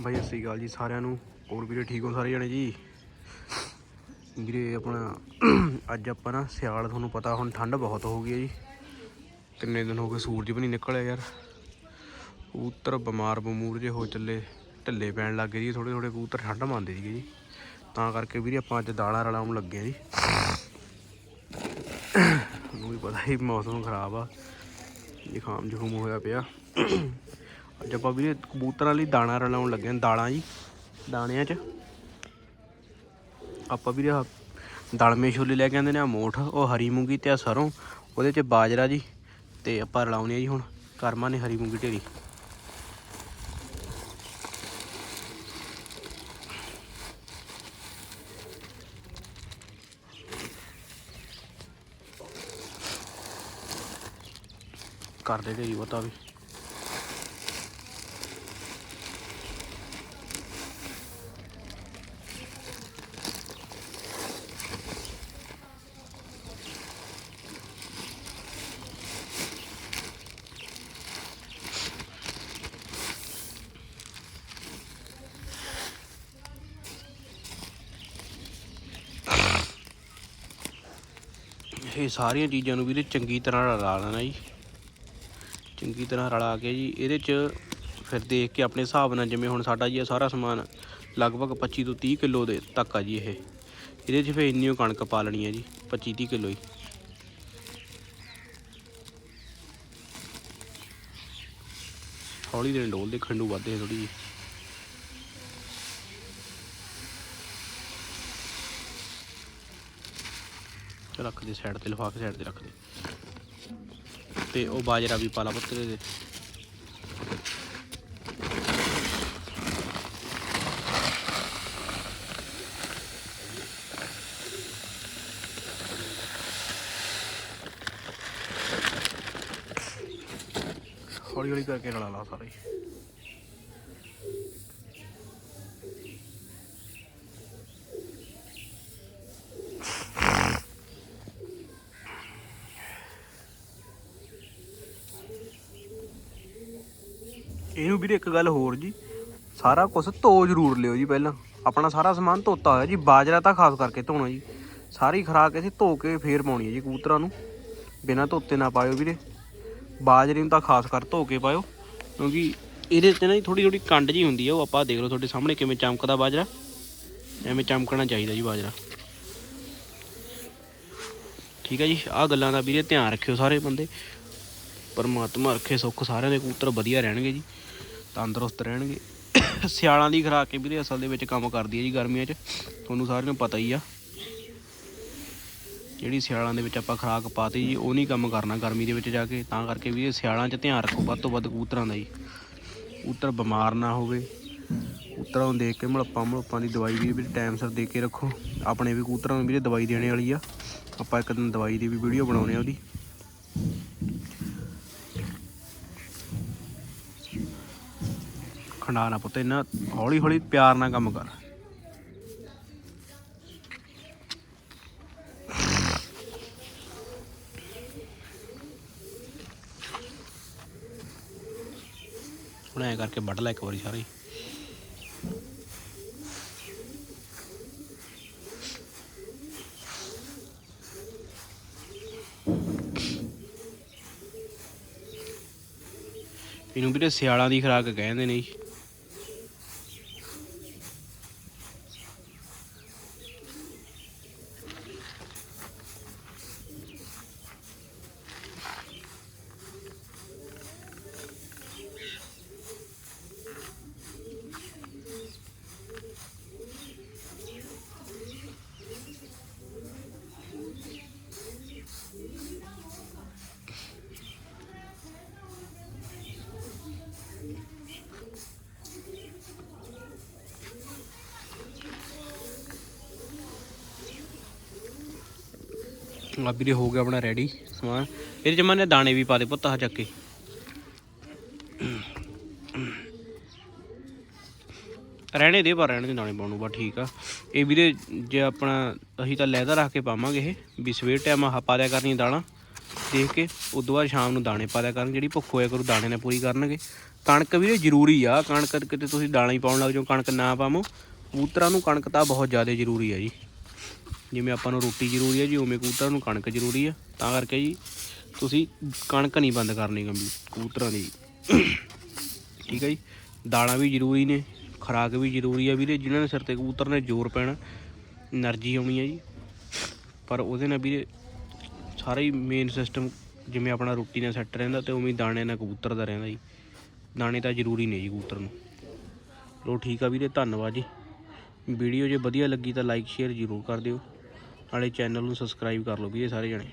ਬਾਈ, ਸਤਿ ਸ਼੍ਰੀ ਅਕਾਲ ਜੀ ਸਾਰਿਆਂ ਨੂੰ। ਹੋਰ ਵੀਰੇ, ਠੀਕ ਹੋ ਸਾਰੇ ਜਣੇ ਜੀ? ਵੀਰੇ, ਆਪਣਾ ਅੱਜ ਆਪਾਂ ਨਾ ਸਿਆਲ, ਤੁਹਾਨੂੰ ਪਤਾ ਹੁਣ ਠੰਡ ਬਹੁਤ ਹੋ ਗਈ ਹੈ ਜੀ। ਕਿੰਨੇ ਦਿਨ ਹੋ ਗਏ ਸੂਰਜ ਵੀ ਨਹੀਂ ਨਿਕਲਿਆ ਯਾਰ। ਕਬੂਤਰ ਬਿਮਾਰ ਬਮੂਰ ਜੇ ਹੋ ਚੱਲੇ, ਢੱਲੇ ਪੈਣ ਲੱਗ ਗਏ ਜੀ ਥੋੜੇ ਥੋੜੇ ਕਬੂਤਰ ਠੰਡ ਮੰਨਦੇ ਸੀਗੇ ਜੀ। ਤਾਂ ਕਰਕੇ ਵੀਰੇ, ਆਪਾਂ ਅੱਜ ਦਾਲਾਂ ਰਲਾਉਣ ਲੱਗੇ ਆ ਜੀ। ਤੁਹਾਨੂੰ ਵੀ ਪਤਾ ਹੀ ਮੌਸਮ ਖਰਾਬ ਆ। ਜ਼ੁਕਾਮ ਜ਼ੁਕਾਮ ਹੋਇਆ ਪਿਆ। ਅੱਜ ਆਪਾਂ ਵੀਰੇ, ਕਬੂਤਰਾਂ ਲਈ ਦਾਣਾ ਰਲਾਉਣ ਲੱਗੇ ਹਾਂ, ਦਾਲਾਂ ਜੀ, ਦਾਣਿਆਂ 'ਚ। ਆਪਾਂ ਵੀਰੇ ਆਹ ਦਲਮੇ ਛੋਲੇ ਲੈ ਕੇ ਆਂਦੇ ਨੇ ਆ ਮੋਠ, ਉਹ ਹਰੀ ਮੂੰਗੀ ਤੇ ਆ ਸਰੋਂ, ਉਹਦੇ 'ਚ ਬਾਜਰਾ ਜੀ, ਤੇ ਆਪਾਂ ਰਲਾਉਣੇ ਆ ਜੀ ਹੁਣ, ਕਰਮਾ ਨੇ ਹਰੀ ਮੂੰਗੀ ਢੇਰੀ। ਕਰਦੇ ਢੇਰੀ ਪਤਾ ਵੀ। ਇਹ ਸਾਰੀਆਂ ਚੀਜ਼ਾਂ ਨੂੰ ਵੀਰੇ ਚੰਗੀ ਤਰ੍ਹਾਂ ਰਲਾ ਲੈਣਾ ਜੀ। ਚੰਗੀ ਤਰ੍ਹਾਂ ਰਲਾ ਕੇ ਜੀ, ਇਹਦੇ 'ਚ ਫਿਰ ਦੇਖ ਕੇ ਆਪਣੇ ਹਿਸਾਬ ਨਾਲ ਜਿਵੇਂ ਹੁਣ ਸਾਡਾ ਜੀ ਇਹ ਸਾਰਾ ਸਮਾਨ ਲਗਭਗ 25 ਤੋਂ 30 ਕਿਲੋ ਦੇ ਤੱਕ ਆ ਜੀ ਇਹ। ਇਹਦੇ 'ਚ ਫਿਰ ਇੰਨੀ ਓ ਕਣਕ ਪਾ ਲੈਣੀ ਹੈ ਜੀ 25 30 ਕਿਲੋ ਹੀ। ਹੌਲੀ ਦੇ ਡੋਲ ਦੇ ਖੰਡੂ ਵੱਧਦੇ ਥੋੜੀ ਜੀ ਰੱਖ ਦੇ ਸਾਈਡ ਤੇ ਲਿਫਾਫੇ ਸਾਈਡ ਤੇ ਰੱਖ ਦੇ। ਤੇ ਉਹ ਬਾਜਰਾ ਵੀ ਪਾਲਾ ਪੱਤਰੇ ਦੇ। ਹੌਲੀ ਹੌਲੀ ਕਰਕੇ ਰਲਾ ਲਾ ਸਾਰੇ। ਇਹਨੂੰ ਵੀਰੇ ਇੱਕ ਗੱਲ ਹੋਰ ਜੀ, ਸਾਰਾ ਕੁਝ ਧੋ ਜ਼ਰੂਰ ਲਿਓ ਜੀ ਪਹਿਲਾਂ। ਆਪਣਾ ਸਾਰਾ ਸਮਾਨ ਧੋਤਾ ਹੋਇਆ ਜੀ, ਬਾਜਰਾ ਤਾਂ ਖਾਸ ਕਰਕੇ ਧੋਣਾ ਜੀ। ਸਾਰੀ ਖਰਾਕ ਅਸੀਂ ਧੋ ਕੇ ਫੇਰ ਪਾਉਣੀ ਹੈ ਜੀ ਕਬੂਤਰਾਂ ਨੂੰ। ਬਿਨਾਂ ਧੋਤੇ ਨਾ ਪਾਇਓ ਵੀਰੇ। ਬਾਜਰੇ ਨੂੰ ਤਾਂ ਖਾਸ ਕਰ ਧੋ ਕੇ ਪਾਇਓ, ਕਿਉਂਕਿ ਇਹਦੇ ਤੇ ਨਾ ਥੋੜੀ ਥੋੜੀ ਕੰਡ ਜੀ ਹੁੰਦੀ ਆ ਉਹ ਆਪਾਂ ਦੇਖ ਲਓ ਤੁਹਾਡੇ ਸਾਹਮਣੇ ਕਿਵੇਂ ਚਮਕਦਾ ਬਾਜਰਾ। ਐਵੇਂ ਚਮਕਣਾ ਚਾਹੀਦਾ ਜੀ ਬਾਜਰਾ। ਠੀਕ ਹੈ ਜੀ, ਆਹ ਗੱਲਾਂ ਦਾ ਵੀਰੇ ਧਿਆਨ ਰੱਖਿਓ ਸਾਰੇ ਬੰਦੇ। ਪਰਮਾਤਮਾ ਰੱਖੇ ਸੁੱਖ, ਸਾਰਿਆਂ ਦੇ ਕਬੂਤਰ ਵਧੀਆ ਰਹਿਣਗੇ ਜੀ, ਤੰਦਰੁਸਤ ਰਹਿਣਗੇ। ਸਿਆਲਾਂ ਦੀ ਖੁਰਾਕ ਕੇ ਵੀਰੇ ਅਸਲ ਦੇ ਵਿੱਚ ਕੰਮ ਕਰਦੀ ਹੈ ਜੀ ਗਰਮੀਆਂ 'ਚ, ਤੁਹਾਨੂੰ ਸਾਰਿਆਂ ਨੂੰ ਪਤਾ ਹੀ ਆ। ਜਿਹੜੀ ਸਿਆਲਾਂ ਦੇ ਵਿੱਚ ਆਪਾਂ ਖੁਰਾਕ ਪਾਤੀ ਜੀ, ਉਹ ਨਹੀਂ ਕੰਮ ਕਰਨਾ ਗਰਮੀ ਦੇ ਵਿੱਚ ਜਾ ਕੇ, ਤਾਂ ਕਰਕੇ ਵੀ ਇਹ ਸਿਆਲਾਂ 'ਚ ਧਿਆਨ ਰੱਖੋ ਵੱਧ ਤੋਂ ਵੱਧ ਕਬੂਤਰਾਂ ਦਾ ਜੀ। ਕਬੂਤਰ ਬਿਮਾਰ ਨਾ ਹੋਵੇ, ਕਬੂਤਰਾਂ ਨੂੰ ਦੇਖ ਕੇ ਮਲੱਪਾਂ ਮਲੱਪਾਂ ਦੀ ਦਵਾਈ ਵੀ ਵੀ ਟਾਈਮ ਸਿਰ ਦੇ ਕੇ ਰੱਖੋ। ਆਪਣੇ ਵੀ ਕਬੂਤਰਾਂ ਨੂੰ ਵੀਰੇ ਦਵਾਈ ਦੇਣੇ ਵਾਲੀ ਆ। ਆਪਾਂ ਇੱਕ ਦਿਨ ਦਵਾਈ ਦੀ ਵੀ ਵੀਡੀਓ ਬਣਾਉਣੇ ਆ ਉਹਦੀ। ਖੰਡਾ ਨਾ ਪੁੱਤ ਇਹਨਾਂ ਹੌਲੀ ਹੌਲੀ ਪਿਆਰ ਨਾਲ ਕੰਮ ਕਰ। ਹੁਣ ਐ ਕਰਕੇ ਵੱਢ ਲੈ ਇੱਕ ਵਾਰੀ ਸਾਰੀ। ਇਹਨੂੰ ਵੀਰੇ ਸਿਆਲਾਂ ਦੀ ਖੁਰਾਕ ਕਹਿੰਦੇ ਨੇ ਜੀ। ਆ ਵੀਰੇ ਹੋ ਗਿਆ ਆਪਣਾ ਰੈਡੀ ਸਮਾਨ। ਇਹਦੇ ਜਮਾ ਨੇ ਦਾਣੇ ਵੀ ਪਾ ਦੇ ਪੁੱਤ ਆ ਚੱਕ ਕੇ। ਰਹਿਣੇ ਦੇ, ਪਰ ਰਹਿਣੇ ਦੇ ਦਾਣੇ ਪਾਉਣ ਨੂੰ ਬਾ ਠੀਕ ਆ। ਇਹ ਵੀਰੇ, ਜੇ ਆਪਣਾ, ਅਸੀਂ ਤਾਂ ਲੈਦਾ ਰੱਖ ਕੇ ਪਾਵਾਂਗੇ ਇਹ, ਵੀ ਸਵੇਰ ਟਾਈਮ ਆਹ ਪਾ ਦਿਆ ਕਰਨੀ ਦਾਣਾ। ਦੇਖ ਕੇ, ਉਦੋਂ ਬਾਅਦ ਸ਼ਾਮ ਨੂੰ ਦਾਣੇ ਪਾ ਦਿਆ ਕਰਨ, ਜਿਹੜੀ ਭੁੱਖ ਹੋਇਆ ਕਰੂ, ਦਾਣੇ ਨੇ ਪੂਰੀ ਕਰਨਗੇ। ਕਣਕ ਵੀਰੇ ਜ਼ਰੂਰੀ ਆ, ਕਣਕ ਕਿਤੇ ਤੁਸੀਂ ਦਾਣਾ ਹੀ ਪਾਉਣ ਲੱਗ ਜਾਓ, ਕਣਕ ਨਾ ਪਾਵੋ। ਕਬੂਤਰਾਂ ਨੂੰ ਕਣਕ ਤਾਂ ਬਹੁਤ ਜ਼ਿਆਦਾ ਜ਼ਰੂਰੀ ਆ ਜੀ। ਜਿਵੇਂ ਆਪਾਂ ਨੂੰ ਰੋਟੀ ਜ਼ਰੂਰੀ ਹੈ ਜੀ, ਉਵੇਂ ਕਬੂਤਰਾਂ ਨੂੰ ਕਣਕ ਜ਼ਰੂਰੀ ਹੈ। ਤਾਂ ਕਰਕੇ ਜੀ, ਤੁਸੀਂ ਕਣਕ ਨਹੀਂ ਬੰਦ ਕਰਨੀ ਗੰਭੀ ਕਬੂਤਰਾਂ ਦੀ। ਠੀਕ ਹੈ ਜੀ? ਦਾਣਾ ਵੀ ਜ਼ਰੂਰੀ ਨੇ, ਖਰਾਕ ਵੀ ਜ਼ਰੂਰੀ ਆ ਵੀਰੇ, ਜਿਨ੍ਹਾਂ ਦੇ ਸਿਰ ਤੇ ਕਬੂਤਰ ਨੇ ਜ਼ੋਰ ਪੈਣਾ, એનર્ਜੀ ਆਉਣੀ ਹੈ ਜੀ। ਪਰ ਉਹਦੇ ਨਾਲ ਵੀਰੇ, ਸਾਰਾ ਹੀ ਮੇਨ ਸਿਸਟਮ ਜਿਵੇਂ ਆਪਣਾ ਰੋਟੀ ਨਾਲ ਸੈੱਟ ਰਹਿੰਦਾ ਤੇ ਉਵੇਂ ਦਾਣੇ ਨਾਲ ਕਬੂਤਰ ਦਾ ਰਹਿੰਦਾ ਜੀ। ਦਾਣੇ ਤਾਂ ਜ਼ਰੂਰੀ ਨੇ ਜੀ ਕਬੂਤਰ ਨੂੰ। ਲੋ ਠੀਕ ਆ ਵੀਰੇ, ਧੰਨਵਾਦ ਜੀ। ਵੀਡੀਓ ਜੇ ਵਧੀਆ ਲੱਗੀ ਤਾਂ ਲਾਈਕ ਸ਼ੇਅਰ ਜ਼ਰੂਰ ਕਰ ਦਿਓ। ਨਾਲੇ ਚੈਨਲ ਨੂੰ ਸਬਸਕ੍ਰਾਈਬ ਕਰ ਲਓ ਇਹ ਸਾਰੇ ਜਣੇ।